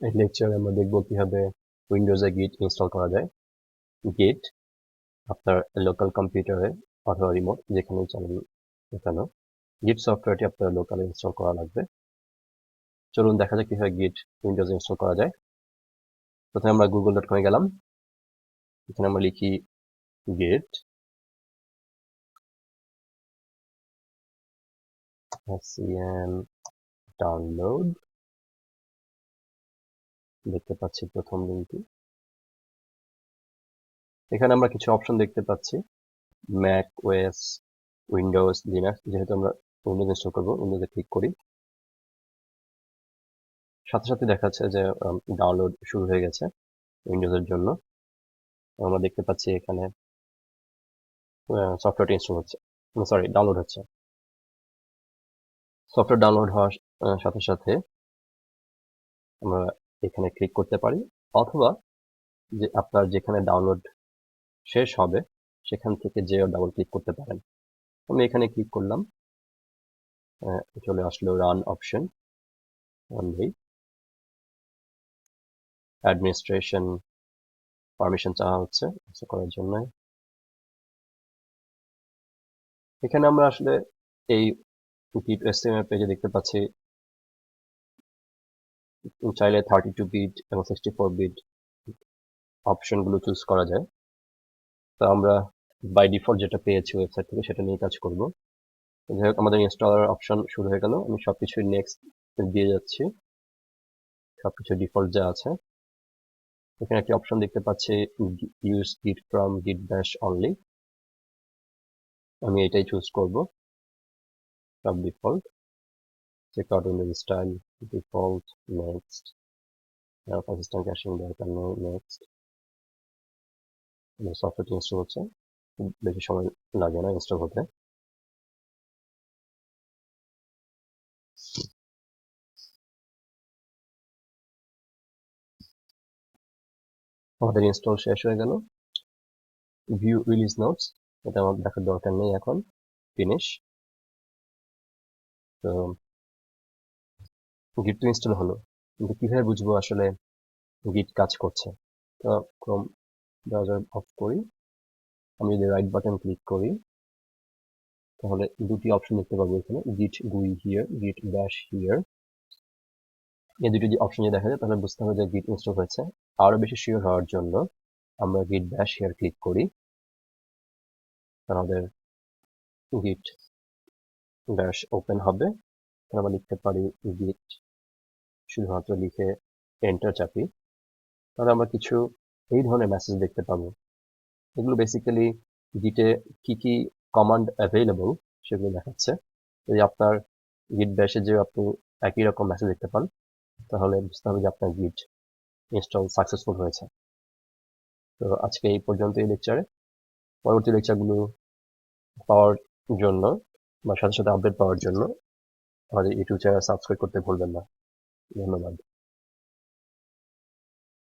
এই লেকচারে আমরা দেখব কীভাবে উইন্ডোজে গিট ইনস্টল করা যায়। গিট আপনার লোকাল কম্পিউটারে অথবা রিমোট যেখানেই চালান না কেন। গিট সফটওয়্যারটি আপনার লোকালে ইনস্টল করা লাগবে। চলুন দেখা যাক কীভাবে গিট উইন্ডোজে ইনস্টল করা যায়। প্রথমে আমরা গুগল ডট কমে গেলাম। এখানে আমরা লিখি গিট ডাউনলোড দেখতে পাচ্ছি প্রথম লিঙ্কটি এখানে আমরা কিছু অপশন দেখতে পাচ্ছি। ম্যাক ওএস উইন্ডোজ লিনাক্স যেহেতু আমরা উইন্ডোজ ইনস্টল করব উইন্ডোজে ক্লিক করি। সাথে সাথে দেখাচ্ছে যে ডাউনলোড শুরু হয়ে গেছে উইন্ডোজের জন্য। আমরা দেখতে পাচ্ছি এখানে সফটওয়্যারটি ইনস্টল হচ্ছে। সরি ডাউনলোড হচ্ছে। সফটওয়্যার ডাউনলোড হওয়ার সাথে সাথে আমরা এখানে ক্লিক করতে পারি, অথবা যে আপনার যেখানে ডাউনলোড শেষ হবে, সেখান থেকে যে ডাবল ক্লিক করতে পারেন। আমি এখানে ক্লিক করলাম চলে আসলো রান অপশন রানলেই অ্যাডমিনিস্ট্রেশন পারমিশন চাওয়া হচ্ছে করার জন্য এখানে আমরা আসলে এই পেজে দেখতে পাচ্ছি চাইলে থার্টি টু বিট এবং সিক্সটি ফোর বিট অপশনগুলো চুজ করা যায়। তো আমরা বাই ডিফল্ট যেটা পেয়েছি ওয়েবসাইট থেকে সেটা নিয়ে কাজ করব। যাই হোক, আমাদের ইনস্টলার অপশন শুরু হয়ে গেল। আমি সব কিছুই নেক্সট দিয়ে যাচ্ছি। সবকিছু ডিফল্ট যা আছে। এখানে একটি অপশন দেখতে পাচ্ছি ইউজ গিট ফ্রম গিট ব্যাশ অনলি আমি এটাই চুজ করব। সব default check out Windows style default next Pakistan caching দরকার নেই নেক্সট সফটওয়্যারটি ইনস্টল হচ্ছে বেশি সময় লাগে না ইনস্টল হতে আমাদের ইনস্টল শেষ হয়ে গেল। ভিউ রিলিজ নোটস এটা আমার দেখার দরকার নেই এখন। ফিনিশ তো গিট ইনস্টল হলো। কিন্তু কীভাবে বুঝব আসলে গিট কাজ করছে? তো ক্রোম ব্রাউজার অফ করি। আমি যদি রাইট বাটন ক্লিক করি, তাহলে দুটি অপশন দেখতে পাবো এখানে গিট গুই হিয়ার গিট ব্যাশ হিয়ার এই দুটি যে অপশন যদি দেখা যায়, তাহলে বুঝতে হবে যে গিট ইনস্টল হয়েছে। আরও বেশি শিওর হওয়ার জন্য আমরা গিট ব্যাশ হিয়ার ক্লিক করি। আমাদের গিট ব্যাশ ওপেন হবে। আমরা লিখতে পারি গিট শুধুমাত্র লিখে এন্টার চাপি, তাহলে আমরা কিছু এই ধরনের মেসেজ দেখতে পাবো। এগুলো বেসিক্যালি গিটে কি কি কমান্ড অ্যাভেলেবল সেগুলো দেখাচ্ছে। যদি আপনার গিট ব্যাশে যে আপনি একই রকম মেসেজ দেখতে পান, তাহলে বুঝতে হবে যে আপনার গিট ইনস্টল সাকসেসফুল হয়েছে। তো আজকে এই পর্যন্ত এই লেকচারে পরবর্তী লেকচারগুলো পাওয়ার জন্য বা সাথে সাথে আপডেট পাওয়ার জন্য আমাদের ইউটিউব চ্যানেল সাবস্ক্রাইব করতে ভুলবেন না। y es.